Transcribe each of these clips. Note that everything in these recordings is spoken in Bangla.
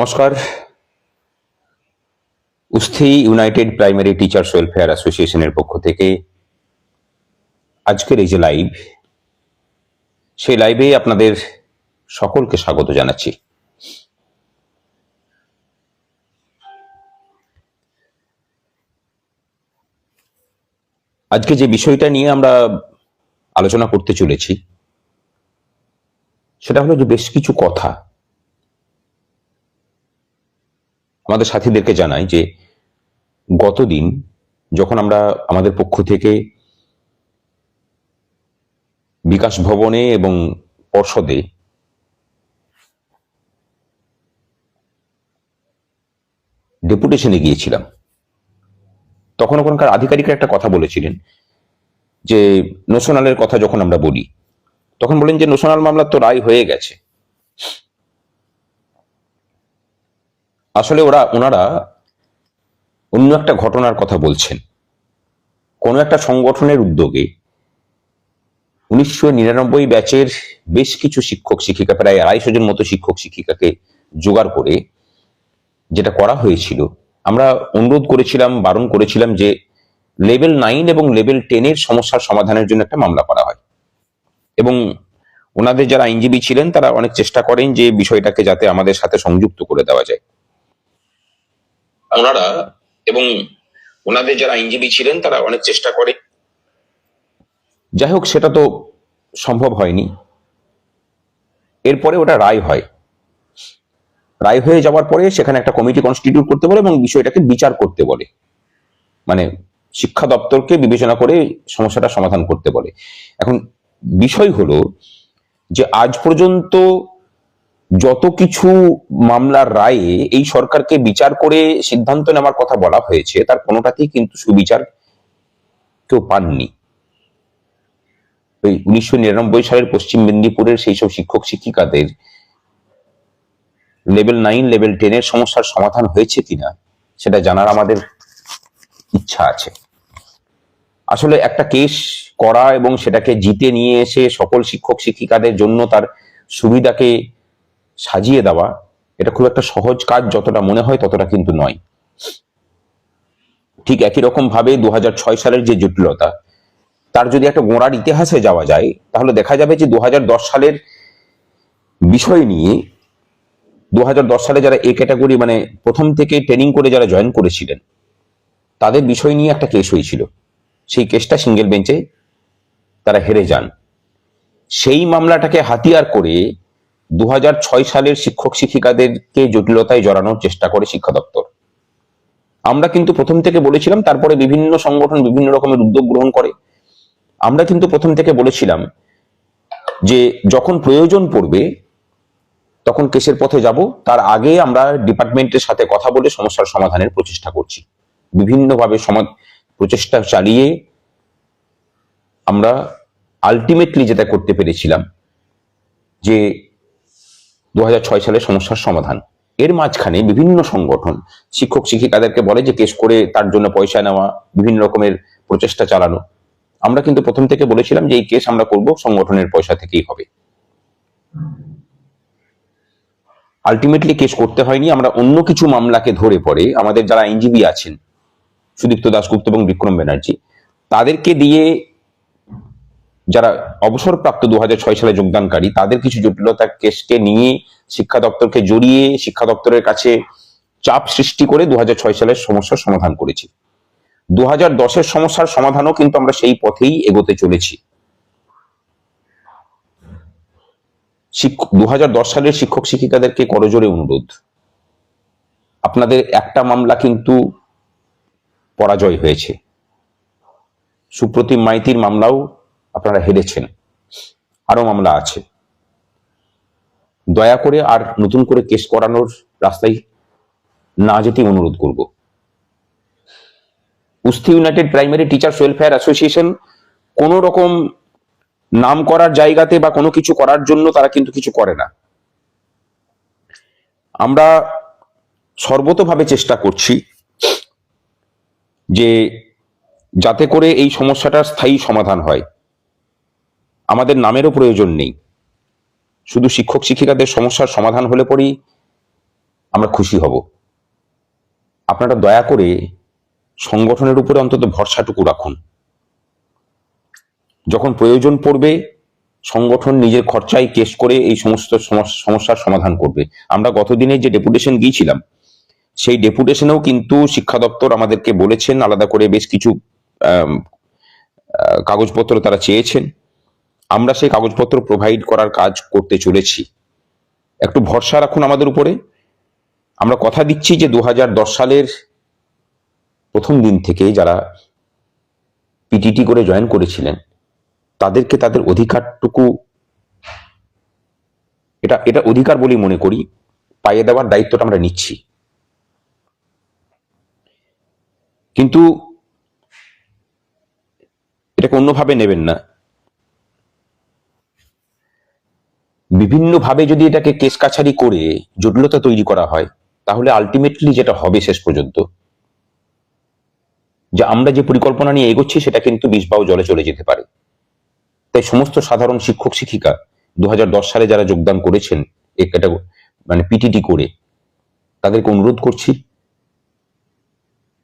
নমস্কার। Usthi united primary teachers welfare অ্যাসোসিয়েশনের পক্ষ থেকে আজকের এই যে লাইভ, সেই লাইভে আপনাদের সকলকে স্বাগত জানাচ্ছি। আজকে যে বিষয়টা নিয়ে আমরা আলোচনা করতে চলেছি, সেটা হলো যে বেশ কিছু কথা আমাদের সাথীদেরকে জানাই যে গতদিন যখন আমরা আমাদের পক্ষ থেকে বিকাশ ভবনে এবং পর্ষদে ডেপুটেশনে গিয়েছিলাম, তখন ওখানকার আধিকারিকরা একটা কথা বলেছিলেন যে নোশনালের কথা যখন আমরা বলি, তখন বলেন যে নোশনাল মামলার তো রায় হয়ে গেছে। আসলে ওরা, ওনারা অন্য একটা ঘটনার কথা বলছেন। কোনো একটা সংগঠনের উদ্যোগে উনিশশো নিরানব্বই ব্যাচের বেশ কিছু শিক্ষক, শিক্ষিকা, প্রায় আড়াইশো জন মতো শিক্ষক, শিক্ষিকাকে জোগাড় করে যেটা করা হয়েছিল, আমরা অনুরোধ করেছিলাম, বারণ করেছিলাম যে লেভেল নাইন এবং লেভেল টেনের সমস্যার সমাধানের জন্য একটা মামলা করা হয়। এবং ওনাদের যারা আইনজীবী ছিলেন, তারা অনেক চেষ্টা করেন যে বিষয়টাকে যাতে আমাদের সাথে সংযুক্ত করে দেওয়া যায়। ওনারা এবং ওনাদের যারা আইনজীবী ছিলেন, তারা অনেক চেষ্টা করে। যাই হোক সেটা তো সম্ভব হয়নি। এরপরে ওটা রায় হয়। রায় হয়ে যাওয়ার পরে সেখানে একটা কমিটি কনস্টিটিউট করতে বলে এবং বিষয়টাকে বিচার করতে বলে। মানে শিক্ষা দপ্তরকে বিবেচনা করে সমস্যাটা সমাধান করতে বলে। এখন বিষয় হলো যে আজ পর্যন্ত যত কিছু মামলার রায়ে এই সরকারকে বিচার করে সিদ্ধান্ত নেওয়ার কথা বলা হয়েছে, তার কোনোটাতেই কিন্তু সুবিচার কেউ পাননি। ওই উনিশশো নিরানব্বই সালের পশ্চিম মেদিনীপুরের সেই সব শিক্ষক শিক্ষিকাদের লেভেল নাইন, লেভেল টেনের সমস্যার সমাধান হয়েছে কিনা, সেটা জানার আমাদের ইচ্ছা আছে। আসলে একটা কেস করা এবং সেটাকে জিতে নিয়ে এসে সকল শিক্ষক শিক্ষিকাদের জন্য তার সুবিধাকে সাজিয়ে দেওয়া, এটা খুব একটা সহজ কাজ, যতটা মনে হয় ততটা কিন্তু নয়। ঠিক একই রকম ভাবে দু হাজার ছয় সালের যে জটিলতা, তার যদি একটা গোড়ার ইতিহাসে যাওয়া যায়, তাহলে দেখা যাবে যে দু সালের বিষয় নিয়ে দু হাজার দশ সালে যারা এ ক্যাটাগরি মানে প্রথম থেকে ট্রেনিং করে যারা জয়েন করেছিলেন, তাদের বিষয় নিয়ে একটা কেস হয়েছিল। সেই কেসটা সিঙ্গেল বেঞ্চে তারা হেরে যান। সেই মামলাটাকে হাতিয়ার করে দু হাজার ছয় সালের শিক্ষক শিক্ষিকাদেরকে জটিলতায় জড়ানোর চেষ্টা করে শিক্ষা দপ্তর। আমরা কিন্তু প্রথম থেকে বলেছিলাম, তারপরে বিভিন্ন সংগঠন বিভিন্ন রকমের উদ্যোগ গ্রহণ করে। আমরা কিন্তু প্রথম থেকে বলেছিলাম যে, যখন প্রয়োজন পড়বে, তখন কেসের পথে যাব। তার আগে আমরা ডিপার্টমেন্টের সাথে কথা বলে সমস্যার সমাধানের প্রচেষ্টা করছি। বিভিন্নভাবে প্রচেষ্টা চালিয়ে আমরা আলটিমেটলি যেটা করতে পেরেছিলাম যে দুহাজার ছয় সালে সমস্যার সমাধান। এর মাঝখানে বিভিন্ন সংগঠন, শিক্ষক শিক্ষিকাদেরকে বলে যে কেস করে তার জন্য পয়সা নেওয়া, বিভিন্ন রকমের প্রচেষ্টা চালানো। আমরা কিন্তু প্রথম থেকে বলেছিলাম যে এই কেস আমরা করব, সংগঠনের পয়সা থেকেই হবে। আলটিমেটলি কেস করতে হয়নি, আমরা অন্য কিছু মামলাকে ধরে পড়ে আমাদের যারা আইনজীবী আছেন, সুদীপ্ত দাশগুপ্ত এবং বিক্রম ব্যানার্জি, তাদেরকে দিয়ে যারা অবসরপ্রাপ্ত দু হাজার ছয় সালে যোগদানকারী, তাদের কিছু জটিলতা কেসকে নিয়ে শিক্ষা দপ্তরকে জড়িয়ে শিক্ষা দপ্তরের কাছে চাপ সৃষ্টি করে দু হাজার ছয় সালের সমস্যার সমাধান করেছি। দু হাজার সমস্যার সমাধানও কিন্তু আমরা সেই পথেই এগোতে চলেছি। দু হাজার দশ সালের শিক্ষক শিক্ষিকাদেরকে করজোরে অনুরোধ। আপনাদের একটা মামলা কিন্তু পরাজয় হয়েছে। সুপ্রতিম মাইতির মামলাও আপনারা হেরেছেন আরও মামলা আছে। দয়া করে আর নতুন করে কেস করানোর রাস্তায় না যেতে অনুরোধ করব। Usthi united primary teachers welfare association কোন রকম নাম করার জায়গাতে বা কোনো কিছু করার জন্য তারা কিন্তু কিছু করে না। আমরা সর্বতভাবে চেষ্টা করছি যে যাতে করে এই সমস্যাটার স্থায়ী সমাধান হয়। আমাদের নামেরও প্রয়োজন নেই। শুধু শিক্ষক শিক্ষিকাদের সমস্যার সমাধান হলে পরেই আমরা খুশি হব। আপনারা দয়া করে সংগঠনের উপরে অন্তত ভরসাটুকু রাখুন। যখন প্রয়োজন পড়বে, সংগঠন নিজের খরচায় কেস করে এই সমস্ত সমস- সমস্যার সমাধান করবে। আমরা গতদিনে যে ডেপুটেশন গিয়েছিলাম, সেই ডেপুটেশনেও কিন্তু শিক্ষা দপ্তর আমাদেরকে বলেছেন, আলাদা করে বেশ কিছু কাগজপত্র তারা চেয়েছেন। আমরা সেই কাগজপত্র প্রোভাইড করার কাজ করতে চলেছি। একটু ভরসা রাখুন আমাদের উপরে। আমরা কথা দিচ্ছি যে দু হাজার দশ সালের প্রথম দিন থেকে যারা পিটিটি করে জয়েন করেছিলেন, তাদেরকে তাদের অধিকারটুকু এটা এটা অধিকার বলেই মনে করি, পাইয়ে দেওয়ার দায়িত্বটা আমরা নিচ্ছি। কিন্তু এটাকে অন্যভাবে নেবেন না। বিভিন্নভাবে যদি এটাকে কেস কাছারি করে জটিলতা তৈরি করা হয়, তাহলে আলটিমেটলি যেটা হবে শেষ পর্যন্ত, যে আমরা যে পরিকল্পনা নিয়ে এগোচ্ছি সেটা কিন্তু বিষবাও জলে চলে যেতে পারে। তাই সমস্ত সাধারণ শিক্ষক, শিক্ষিকা দু হাজার দশ সালে যারা যোগদান করেছেন, এ- এটা মানে পিটিটি করে, তাদেরকে অনুরোধ করছি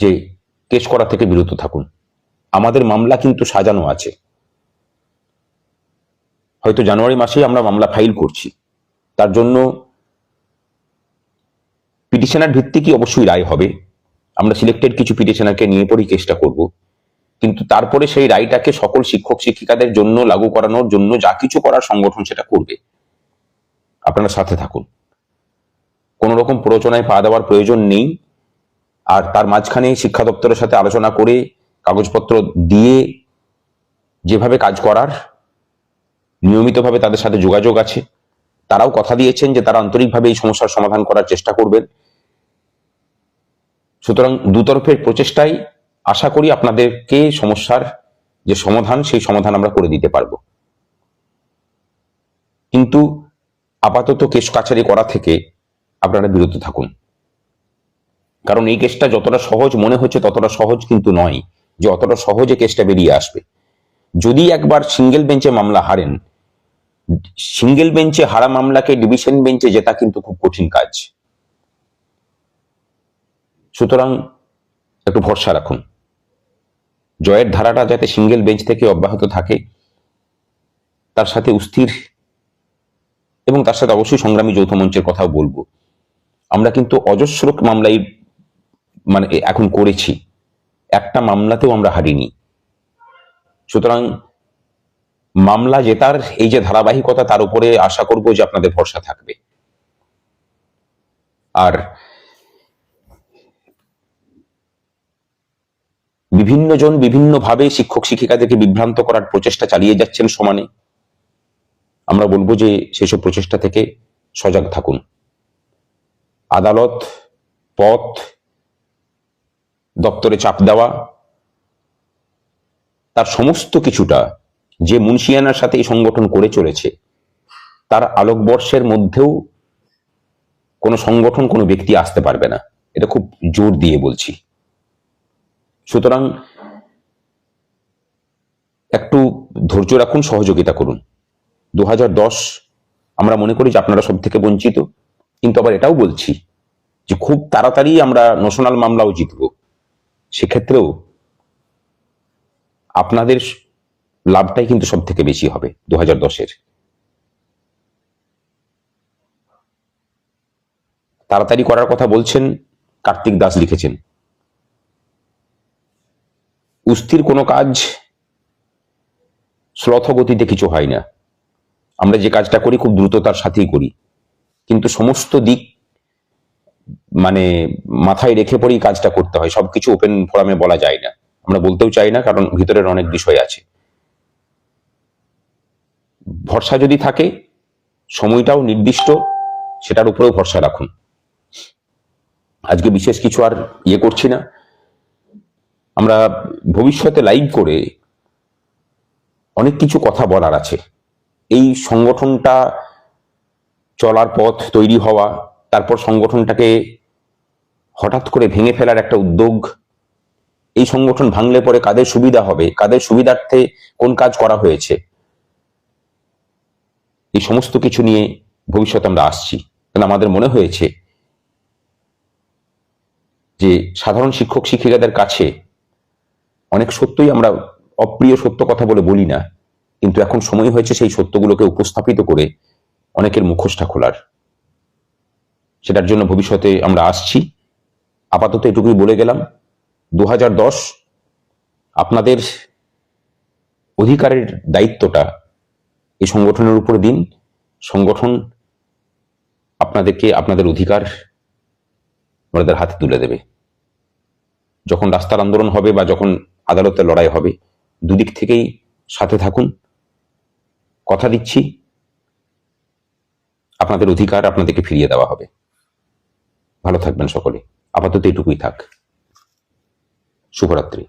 যে কেস করা থেকে বিরত থাকুন। আমাদের মামলা কিন্তু সাজানো আছে। হয়তো জানুয়ারি মাসেই আমরা মামলা ফাইল করছি। তার জন্য পিটিশনার ভিত্তিকই অবশ্যই রায় হবে। আমরা সিলেক্টেড কিছু পিটিশনারকে নিয়ে পরেই কেসটা করব। কিন্তু তারপরে সেই রায়টাকে সকল শিক্ষক, শিক্ষিকাদের জন্য লাগু করানোর জন্য যা কিছু করার সংগঠন সেটা করবে। আপনারা সাথে থাকুন। কোন রকম প্ররোচনায় পা দেওয়ার প্রয়োজন নেই। আর তার মাঝখানে শিক্ষা দপ্তরের সাথে আলোচনা করে কাগজপত্র দিয়ে যেভাবে কাজ করার নিয়মিতভাবে তাদের সাথে যোগাযোগ আছে। তারাও কথা দিয়েছেন যে তারা আন্তরিকভাবে এই সমস্যার সমাধান করার চেষ্টা করবেন। সুতরাং দুতরফের প্রচেষ্টায় আশা করি আপনাদেরকে সমস্যার যে সমাধান, সেই সমাধান আমরা করে দিতে পারব। কিন্তু আপাতত কেস কাছারি করা থেকে আপনারা বিরত থাকুন। কারণ এই কেসটা যতটা সহজ মনে হচ্ছে ততটা সহজ কিন্তু নয় যে অতটা সহজে কেসটা বেরিয়ে আসবে। যদি একবার সিঙ্গেল বেঞ্চে মামলা হারেন সিঙ্গেল বেঞ্চে হারা মামলাকে ডিভিশন বেঞ্চে জেতা কিন্তু খুব কঠিন কাজ। সুতরাং একটু ভরসা রাখুন। জয়ের ধারাটা যাতে সিঙ্গেল বেঞ্চ থেকে অব্যাহত থাকে, তার সাথে অস্থির এবং তার সাথে অবশ্যই সংগ্রামী যৌথ মঞ্চের কথাও বলব। আমরা কিন্তু অজস্র মামলাই মানে এখন করেছি। একটা মামলাতেও আমরা হারিনি। সুতরাং মামলা জেতার এই যে ধারাবাহিকতা, তার উপরে আশা করব যে আপনাদের ভরসা থাকবে। আর বিভিন্ন জন বিভিন্ন ভাবে শিক্ষক শিক্ষিকাদেরকে বিভ্রান্ত করার প্রচেষ্টা চালিয়ে যাচ্ছেন সমানে। আমরা বলব যে সেসব প্রচেষ্টা থেকে সজাগ থাকুন। আদালত, পথ, দপ্তরে চাপ দেওয়া, তার সমস্ত কিছুটা যে মুন্সিয়ানার সাথে এই সংগঠন করে চলেছে, তার আলোকবর্ষের মধ্যেও কোনো সংগঠন, কোনো ব্যক্তি আসতে পারবে না। এটা খুব জোর দিয়ে বলছি। সুতরাং একটু ধৈর্য রাখুন, সহযোগিতা করুন। দু হাজার দশ, আমরা মনে করি যে আপনারা সব থেকে বঞ্চিত, কিন্তু আবার এটাও বলছি যে খুব তাড়াতাড়ি আমরা ন্যাশনাল মামলাও জিতব। সেক্ষেত্রেও আপনাদের লাভটাই কিন্তু সব থেকে বেশি হবে দু হাজার দশের। তাড়াতাড়ি করার কথা বলছেন কার্তিক দাস লিখেছেন। উস্থির কোনো কাজ গতিতে কিছু হয় না। আমরা যে কাজটা করি খুব দ্রুততার সাথেই করি। কিন্তু সমস্ত দিক মানে মাথায় রেখে পরেই কাজটা করতে হয়। সবকিছু ওপেন ফোরামে বলা যায় না। আমরা বলতেও চাই না, কারণ ভিতরের অনেক বিষয় আছে। ভরসা যদি থাকে, সময়টাও নির্দিষ্ট, সেটার উপরেও ভরসা রাখুন। আজকে বিশেষ কিছু আর ইয়ে করছি না। আমরা ভবিষ্যতে লাইভ করে অনেক কিছু কথা বলার আছে। এই সংগঠনটা চলার পথ তৈরি হওয়া, তারপর সংগঠনটাকে হঠাৎ করে ভেঙে ফেলার একটা উদ্যোগ, এই সংগঠন ভাঙলে পরে কাদের সুবিধা হবে, কাদের সুবিধার্থে কোন কাজ করা হয়েছে? এই সমস্ত কিছু নিয়ে ভবিষ্যতে আমরা আসছি। কারণ আমাদের মনে হয়েছে যে সাধারণ শিক্ষক শিক্ষিকাদের কাছে অনেক সত্যই আমরা অপ্রিয় সত্য কথা বলে বলি না, কিন্তু এখন সময় হয়েছে সেই সত্যগুলোকে উপস্থাপিত করে অনেকের মুখোশটা খোলার। সেটার জন্য ভবিষ্যতে আমরা আসছি। আপাতত এটুকুই বলে গেলাম। দু হাজার দশ আপনাদের অধিকারের দায়িত্বটা এই সংগঠনের উপর দিন। সংগঠন আপনাদেরকে আপনাদের অধিকার আপনাদের হাতে তুলে দেবে। যখন রাস্তার আন্দোলন হবে বা যখন আদালতের লড়াই হবে, দুদিক থেকেই সাথে থাকুন। কথা দিচ্ছি, আপনাদের অধিকার আপনাদেরকে ফিরিয়ে দেওয়া হবে। ভালো থাকবেন সকলে। আপাতত এটুকুই থাক। শুভরাত্রি।